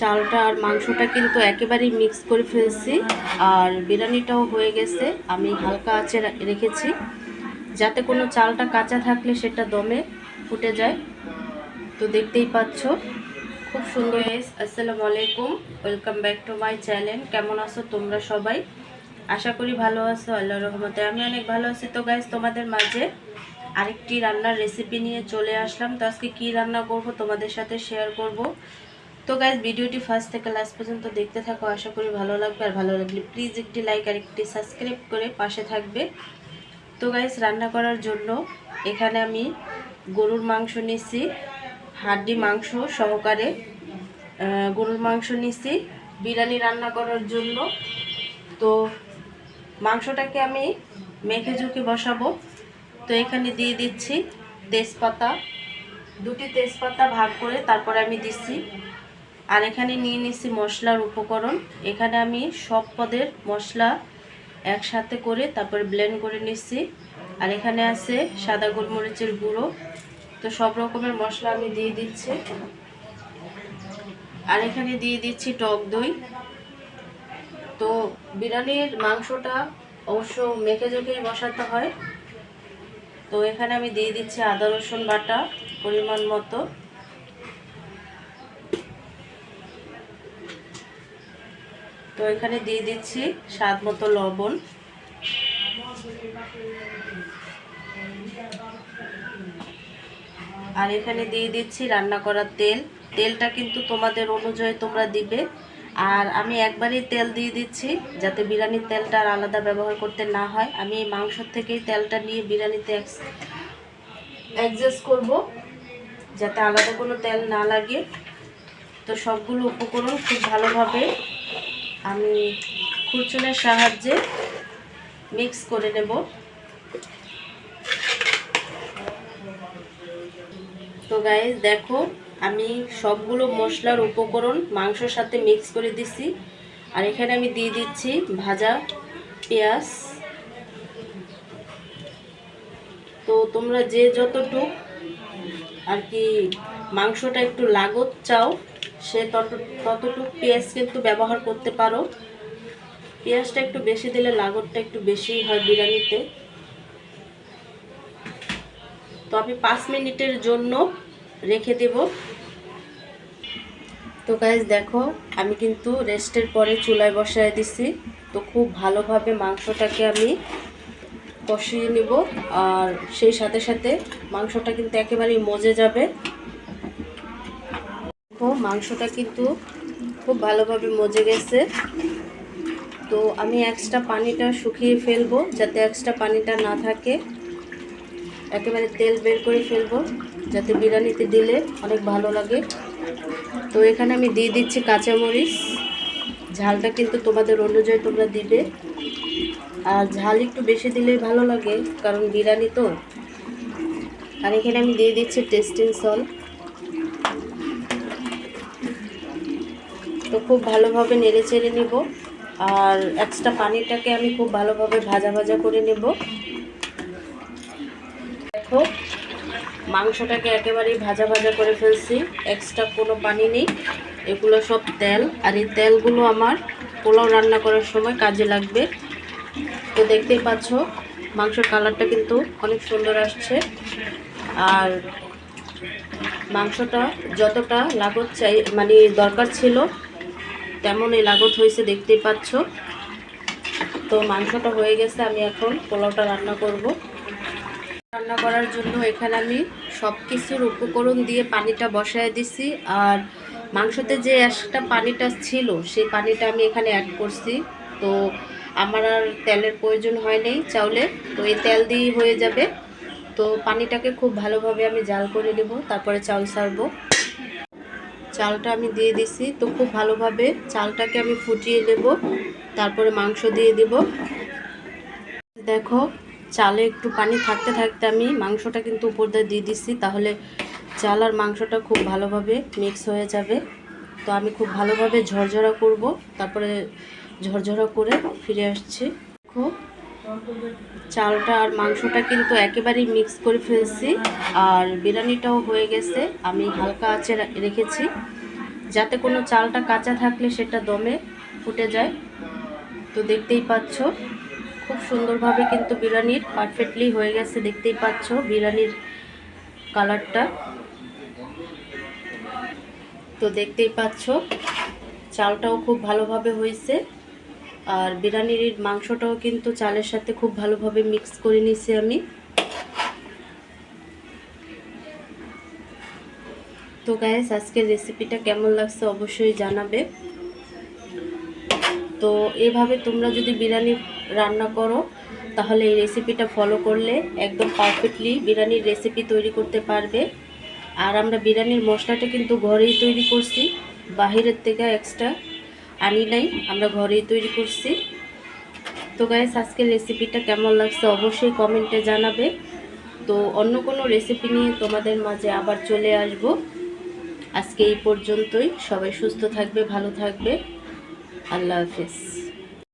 চালটা আর মাংসটা কিন্তু একেবারেই মিক্স করে ফেলছি। আর বিরিয়ানিটাও হয়ে গেছে, আমি হালকা আঁচে রেখেছি। যাতে কোনো চালটা কাঁচা থাকলে সেটা দমে ফুটে যায়। তো দেখতেই পাচ্ছ, খুব সুন্দর আসসালামু আলাইকুম welcome back to my channel কেমন আছো তোমরা সবাই? আশা করি ভালো আছো আল্লাহ রহমতে আমি অনেক ভালো আছি। তো গাইজ তোমাদের মাঝে আরেকটি রান্নার রেসিপি নিয়ে চলে আসলাম। তো আজকে কী রান্না করব তোমাদের সাথে শেয়ার করব। তো গাইজ ভিডিওটি ফার্স্ট থেকে লাস্ট পর্যন্ত দেখতে থাকো, আশা করি ভালো লাগবে। আর ভালো লাগলে প্লিজ একটি লাইক আর একটি সাবস্ক্রাইব করে পাশে থাকবে। তো গাইজ রান্না করার জন্য এখানে আমি গরুর মাংস নিছি হাড্ডি মাংস সহকারে। গরুর মাংস নিছি বিরিয়ানি রান্না করার জন্য। তো মাংসটাকে আমি মেখে ঝুঁকে বসাবো। তো এখানে দিয়ে দিচ্ছি তেজপাতা। দুটি তেজপাতা ভাগ করে তারপরে আমি দিচ্ছি আর এখানে নিয়ে নিচ্ছি মশলার উপকরণ। এখানে আমি সব পদের মশলা একসাথে করে তারপরে ব্লেন্ড করে নিচ্ছি। আর এখানে আছে সাদা গোলমরিচের গুঁড়ো। তো সব রকমের মশলা আমি দিয়ে দিচ্ছি। আর এখানে দিয়ে দিচ্ছি টক দই। তো বিরিয়ানির মাংসটা অবশ্য মেখে জেখেই বসাতে হয়। তো এখানে আমি দিয়ে দিচ্ছি আদা রসুন বাটা পরিমাণ মতো। তো এখানে দিয়ে দিচ্ছি স্বাদ মতো লবণ। আর এখানে দিয়ে দিচ্ছি রান্না করার তেল। তেলটা কিন্তু তোমাদের অনুযায়ী তোমরা দিবে। আর আমি একবারই তেল দিয়ে দিচ্ছি যাতে বিরিয়ানির তেলটা আর আলাদা ব্যবহার করতে না হয়। আমি এই মাংস থেকেই তেলটা নিয়ে বিরিয়ানিতে অ্যাডজাস্ট করব যাতে আলাদা কোনো তেল না লাগে। তো সবগুলো উপকরণ খুব ভালোভাবে আমি খুরচুনের সাহায্যে মিক্স করে নেব। তো গাইজ দেখো, আমি সবগুলো মশলার উপকরণ মাংসর সাথে মিক্স করে দিছি। আর এখানে আমি দিয়ে দিচ্ছি ভাজা পেঁয়াজ। তো তোমরা যে যতটুক আর কি মাংসটা একটু লাগত চাও সে তত, ততটুক পেঁয়াজ কিন্তু ব্যবহার করতে পারো। পেঁয়াজটা একটু বেশি দিলে লাগরটা একটু বেশি হয় বিরিয়ানিতে। তো আমি পাঁচ মিনিটের জন্য রেখে দেব। তো গাইজ দেখো, আমি কিন্তু রেস্টের পরে চুলায় বসায় দিছি। তো খুব ভালোভাবে মাংসটাকে আমি কষিয়ে নিব। আর সেই সাথে সাথে মাংসটা কিন্তু একেবারেই মজে যাবে। দেখো, মাংসটা কিন্তু খুব ভালোভাবে মজে গেছে। তো আমি এক্সট্রা পানিটা শুকিয়ে ফেলব, যাতে এক্সট্রা পানিটা না থাকে। একেবারে তেল বের করে ফেলব, যাতে বিরিয়ানিতে দিলে অনেক ভালো লাগে। তো এখানে আমি দিয়ে দিচ্ছি কাঁচামরিচ। ঝালটা কিন্তু তোমাদের অনুযায়ী তোমরা দিবে। আর ঝাল একটু বেশি দিলেই ভালো লাগে, কারণ বিরিয়ানি তো। আর এখানে আমি দিয়ে দিচ্ছি টেস্টিং সল তো খুব ভালোভাবে নেড়ে চেড়ে নেব। আর এক্সট্রা পানিটাকে আমি খুব ভালোভাবে ভাজা ভাজা করে নেব। দেখো, মাংসটাকে একেবারেই ভাজা ভাজা করে ফেলছি। এক্সট্রা কোনো পানি নেই। এগুলো সব তেল। আর এই তেলগুলো আমার পোলাও রান্না করার সময় কাজে লাগবে। তো দেখতেই পাচ্ছ, মাংসের কালারটা কিন্তু অনেক সুন্দর আসছে। আর মাংসটা যতটা লাগত চাই মানে দরকার ছিল তেমনই লাগত হয়েছে, দেখতেই পাচ্ছ। তো মাংসটা হয়ে গেছে, আমি এখন পোলাওটা রান্না করব। রান্না করার জন্য এখানে আমি সব কিছুর উপকরণ দিয়ে পানিটা বসায় দিছি, আর মাংসতে যে একটা পানিটা ছিল, সেই পানিটা আমি এখানে অ্যাড করছি। তো আমার আর তেলের প্রয়োজন হয় নেই চাউলে, তো এই তেল দিয়েই হয়ে যাবে। তো পানিটাকে খুব ভালোভাবে আমি জাল করে নেব, তারপরে চাউল ছাড়বো চালটা আমি দিয়ে দিছি। তো খুব ভালোভাবে চালটাকে আমি ফুটিয়ে নেব, তারপরে মাংস দিয়ে দেব। দেখো, চালে একটু পানি থাকতে থাকতে আমি মাংসটা কিন্তু উপর দিয়ে দিয়ে দিচ্ছি তাহলে চাল আর মাংসটা খুব ভালোভাবে মিক্স হয়ে যাবে। তো আমি খুব ভালোভাবে ঝরঝরা করব, তারপরে ঝরঝরা করে ফিরে আসছি। দেখো চালটা আর মাংসটা কিন্তু একেবারেই মিক্স করে ফেলছি। আর বিরিয়ানিটাও হয়ে গেছে, আমি হালকা আঁচে রেখেছি। যাতে কোনো চালটা কাঁচা থাকলে সেটা দমে ফুটে যায়। তো দেখতেই পাচ্ছ, খুব সুন্দরভাবে কিন্তু বিরিয়ানির পারফেক্টলি হয়ে গেছে, দেখতেই পাচ্ছ বিরিয়ানির কালারটা তো দেখতেই পাচ্ছ, চালটাও খুব ভালোভাবে হয়েছে। আর বিরিয়ানির মাংসটাও কিন্তু চালের সাথে খুব ভালোভাবে মিক্স করে নিছি আমি। তো গায়েস আজকের রেসিপিটা কেমন লাগছে অবশ্যই জানাবে। তো এভাবে তোমরা যদি বিরিয়ানি রান্না করো, তাহলে এই রেসিপিটা ফলো করলে একদম পারফেক্টলি বিরিয়ানির রেসিপি তৈরি করতে পারবে। আর আমরা বিরিয়ানির মশলাটা কিন্তু ঘরেই তৈরি করছি, বাহিরের থেকে এক্সট্রা আনি নাই, আমরা ঘরেই তৈরি করছি। তো গাইস আজকের রেসিপিটা কেমন লাগছে অবশ্যই কমেন্টে জানাবে। তো অন্য কোনো রেসিপি নিয়ে তোমাদের মাঝে আবার চলে আসব। আজকে এই পর্যন্তই। সবাই সুস্থ থাকবে, ভালো থাকবে। আল্লাহ হাফেজ।